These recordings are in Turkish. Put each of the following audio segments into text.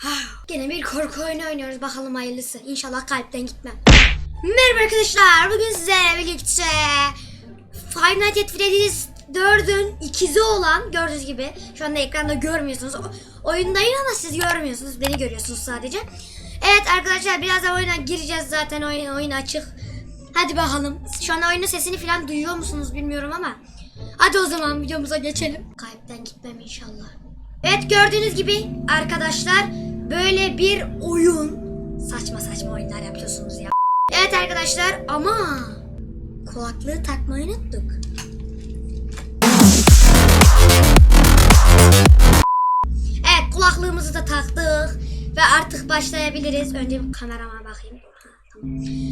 Gene bir korku oyunu oynuyoruz bakalım hayırlısı. İnşallah kalpten gitmem. Merhaba arkadaşlar. Bugün sizlerle birlikte Five Nights at Freddy's 4'ün ikizi olan gördüğünüz gibi şu anda ekranda görmüyorsunuz. Oyundayım ama siz görmüyorsunuz. Beni görüyorsunuz sadece. Evet arkadaşlar birazdan oyuna gireceğiz zaten oyun, oyun açık. Hadi bakalım. Şu an oyunun sesini falan duyuyor musunuz bilmiyorum ama. Hadi o zaman videomuza geçelim. Kalpten gitmem inşallah. Evet gördüğünüz gibi arkadaşlar böyle bir oyun. Saçma saçma oyunlar yapıyorsunuz ya. Evet arkadaşlar ama kulaklığı takmayı unuttuk. Evet kulaklığımızı da taktık ve artık başlayabiliriz. Önce kamerama bakayım.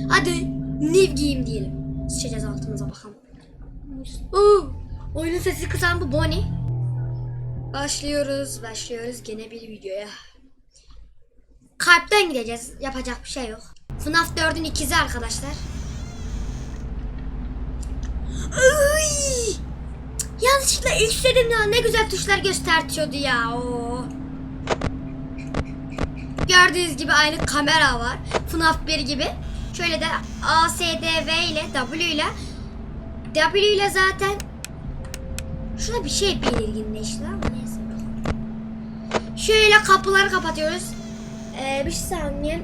Hadi Niv giyeyim diyelim. Sıçacağız altımıza bakalım. Oo, oyunun sesi kısan bu Bonnie. Başlıyoruz, başlıyoruz gene bir videoya. Kalpten gideceğiz. Yapacak bir şey yok. FNAF 4'ün ikizi arkadaşlar. Ay! Yanlışlıkla ilk dedim ya ne güzel tuşlar göstertiyordu ya. Oo. Gördüğünüz gibi aynı kamera var. FNAF 1 gibi. Şöyle de A, S, D, V ile W ile W ile zaten Şurada bir şey belirginleşti ama neyse. Şöyle kapıları kapatıyoruz. Ee, bir saniye.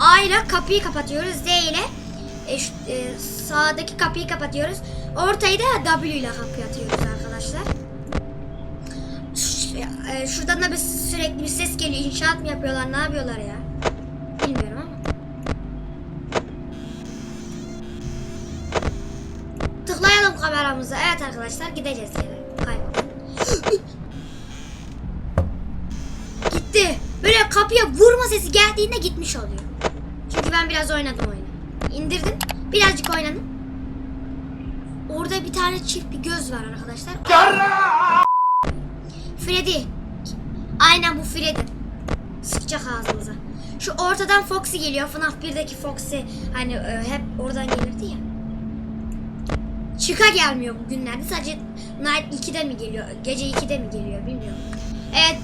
A ile kapıyı kapatıyoruz. Z ile e, şu- e, sağdaki kapıyı kapatıyoruz. Ortayı da W ile kapatıyoruz arkadaşlar. Ş- e, şuradan da bir sürekli bir ses geliyor. İnşaat mı yapıyorlar? Ne yapıyorlar ya? Bilmiyorum ama. Tıklayalım kameramıza. Evet arkadaşlar gideceğiz yere. Kaybolun. Gitti. Böyle kapıya vurma sesi geldiğinde gitmiş oluyor. Çünkü ben biraz oynadım oyunu. İndirdim. Birazcık oynadım. Orada bir tane çift bir göz var arkadaşlar. Freddy. Aynen bu Freddy. Sıkacak ağzımıza. Şu ortadan Foxy geliyor. FNAF 1'deki Foxy hani e, hep oradan gelirdi ya. Chica gelmiyor bugünlerde. Sadece Night 2'de mi geliyor? Gece 2'de mi geliyor bilmiyorum. Evet,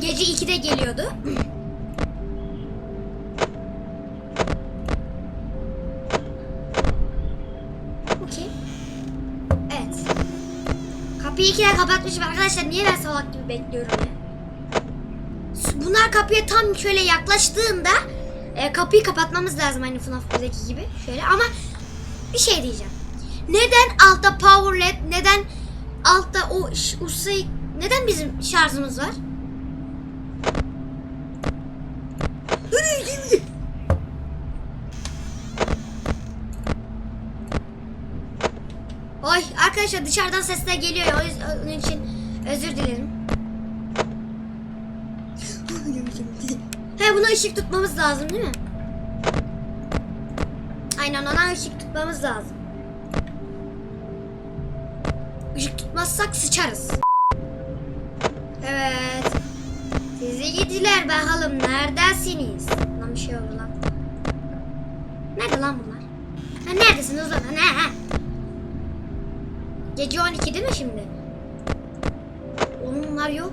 gece 2'de geliyordu. İkiye kapatmışım arkadaşlar. Niye ben salak gibi bekliyorum? Bunlar kapıya tam şöyle yaklaştığında e, kapıyı kapatmamız lazım hani FNAF 1'deki gibi. Şöyle ama bir şey diyeceğim. Neden altta power led, neden altta o ş- usayı, neden bizim şarjımız var? Oy arkadaşlar dışarıdan sesler geliyor ya, o yüzden onun için özür dilerim. He buna ışık tutmamız lazım değil mi? Aynen ona ışık tutmamız lazım. Işık tutmazsak sıçarız. Evet. Sizi gidiler bakalım neredesiniz? Lan bir şey oldu lan. Nerede lan bunlar? Ha, neredesiniz lan? Ne? Ha? Gece 12 değil mi şimdi? Onlar yok.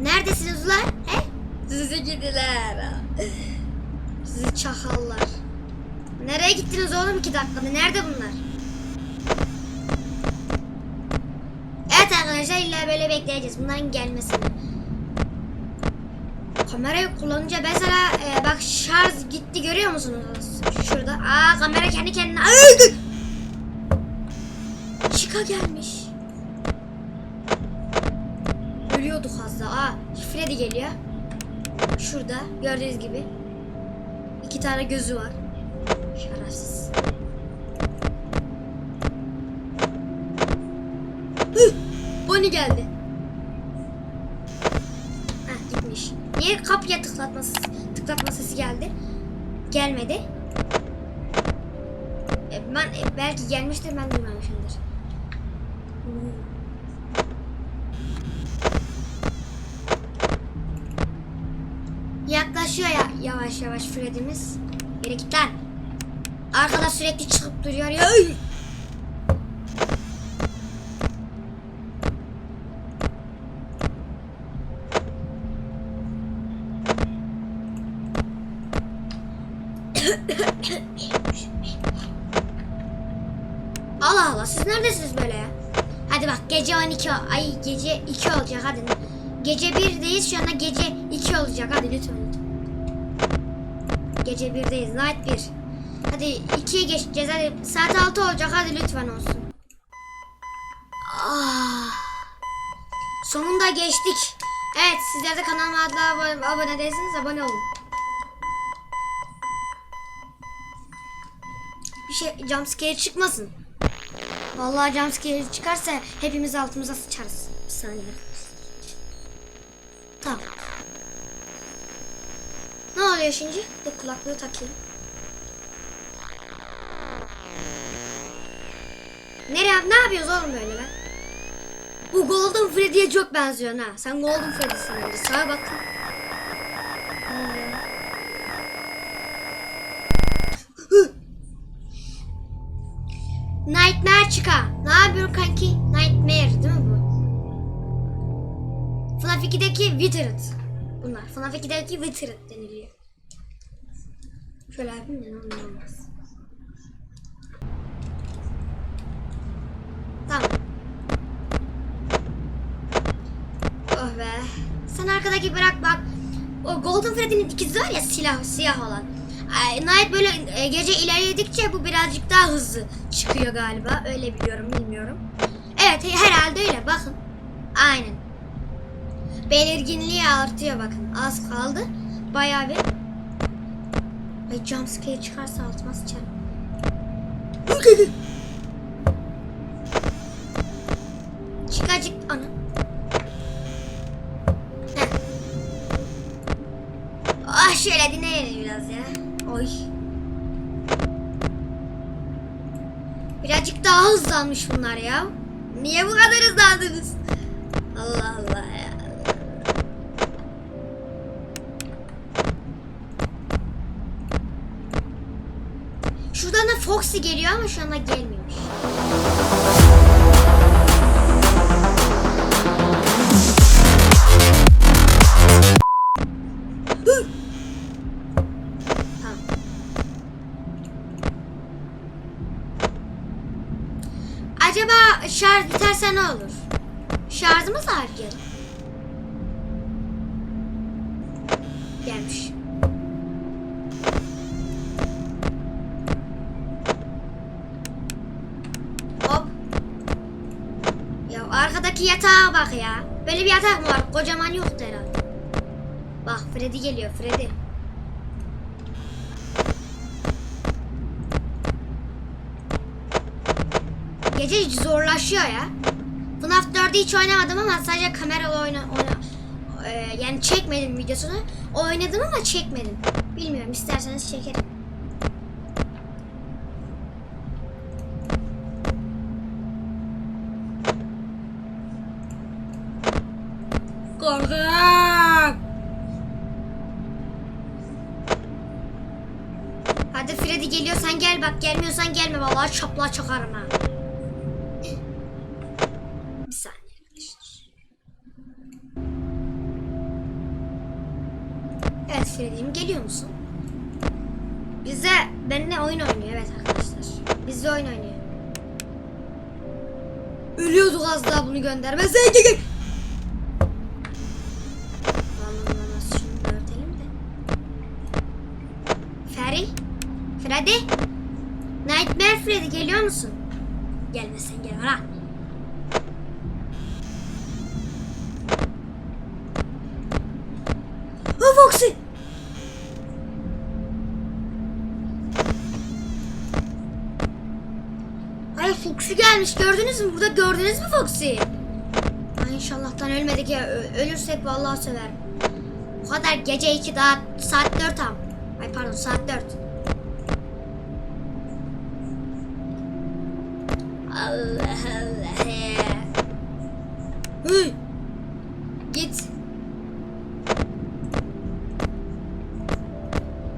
Neredesiniz ulan? He? Sizi gidiler. Sizi çakallar. Nereye gittiniz oğlum iki dakikada? Nerede bunlar? Evet arkadaşlar illa böyle bekleyeceğiz bunların gelmesini. Kamerayı kullanınca mesela e, bak şarj gitti görüyor musunuz? Şurada. Aa kamera kendi kendine. Ay! Chica gelmiş. Ölüyorduk az daha. Aa Freddy geliyor. Şurada gördüğünüz gibi. iki tane gözü var. Şerefsiz. Hıh! Bonnie geldi. Heh gitmiş. Niye kapıya tıklatması, tıklatma sesi geldi? Gelmedi. E, ben e, belki gelmiştir ben duymamışımdır. Yaklaşıyor ya yavaş yavaş Freddy'miz. Yere git lan. Arkada sürekli çıkıp duruyor ya. Allah Allah siz neredesiniz böyle ya? Hadi bak gece 12 ol- ay gece 2 olacak hadi. Gece 1'deyiz şu anda gece 2 olacak hadi lütfen. lütfen. Gece 1'deyiz night 1. Hadi 2'ye geçeceğiz hadi saat 6 olacak hadi lütfen olsun. Ah. Sonunda geçtik. Evet sizler de kanalıma abone, abone değilseniz abone olun. Bir şey jumpscare çıkmasın. Vallahi jumpscare çıkarsa hepimiz altımıza sıçarız. Bir saniye. Tamam. Ne oluyor şimdi? Dur kulaklığı takayım. Nereye ne yapıyoruz oğlum böyle lan? Bu Golden Freddy'ye çok benziyor ha. Sen Golden Freddy'sin. Sağa bak. FNAF 2'deki Withered. Bunlar. FNAF 2'deki Withered deniliyor. Şöyle yapayım da ne olmaz. Tamam. Oh be. Sen arkadaki bırak bak. O Golden Freddy'nin ikizi var ya silah siyah olan. Night böyle e, gece ilerledikçe bu birazcık daha hızlı çıkıyor galiba. Öyle biliyorum bilmiyorum. Evet herhalde öyle bakın. Aynen. Belirginliği artıyor bakın. Az kaldı. Bayağı bir. Ay jumpscare çıkarsa altıma sıçarım. Çıkacık ana. Heh. Ah şöyle dinleyelim biraz ya. Oy. Birazcık daha hızlanmış bunlar ya. Niye bu kadar hızlandınız? Foxy geliyor ama şu anda gelmiyormuş. Acaba şarj biterse ne olur? Şarjımız harcayalım. Gelmiş. Arkadaki yatağa bak ya. Böyle bir yatak mı var? Kocaman yoktu herhalde. Bak Freddy geliyor Freddy. Gece zorlaşıyor ya. FNAF 4'ü hiç oynamadım ama sadece kameralı oyna, oyna e, yani çekmedim videosunu. Oynadım ama çekmedim. Bilmiyorum isterseniz çekerim. Hadi Freddy geliyorsan gel bak gelmiyorsan gelme vallahi çapla çakarım ha. Bir saniye arkadaşlar. Evet Freddy'cim geliyor musun? Bize benimle oyun oynuyor evet arkadaşlar. Bizle oyun oynuyor. Ölüyorduk az daha bunu göndermesen. Freddy? Nightmare Freddy geliyor musun? Gelmesen gel ha. Ha Foxy! Gelmiş gördünüz mü? Burada gördünüz mü Foxy? Ay inşallahtan ölmedik ya. Ö- ölürsek vallahi söverim. Bu kadar gece 2 daha saat 4 am. Ay pardon saat 4. Hı. Git.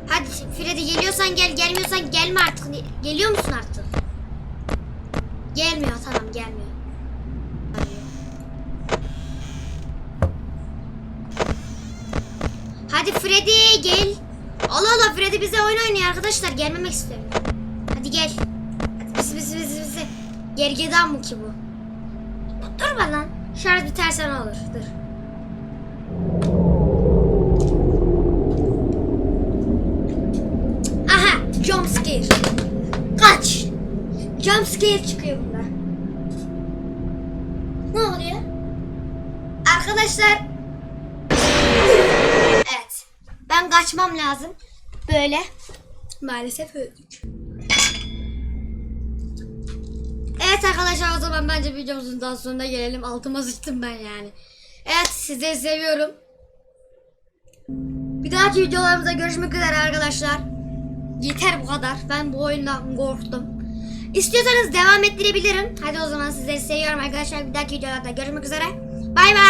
Hadi Freddy geliyorsan gel gelmiyorsan gelme artık. Geliyor musun artık? Gelmiyor tamam gelmiyor. Hadi Freddy gel. Allah Allah Freddy bize oyun oynuyor arkadaşlar. Gelmemek istiyor. Gergedan mı ki bu? Durma lan. Şarj biterse ne olur? Dur. Aha jump scare. Kaç. Jump scare çıkıyor bunda. Ne oluyor? Arkadaşlar. Evet. Ben kaçmam lazım. Böyle. Maalesef öldük. Arkadaşlar o zaman bence videomuzun daha sonuna gelelim. Altıma sıçtım ben yani. Evet sizleri seviyorum. Bir dahaki videolarımızda görüşmek üzere arkadaşlar. Yeter bu kadar. Ben bu oyundan korktum. İstiyorsanız devam ettirebilirim. Hadi o zaman sizleri seviyorum arkadaşlar. Bir dahaki videolarda görüşmek üzere. Bay bay.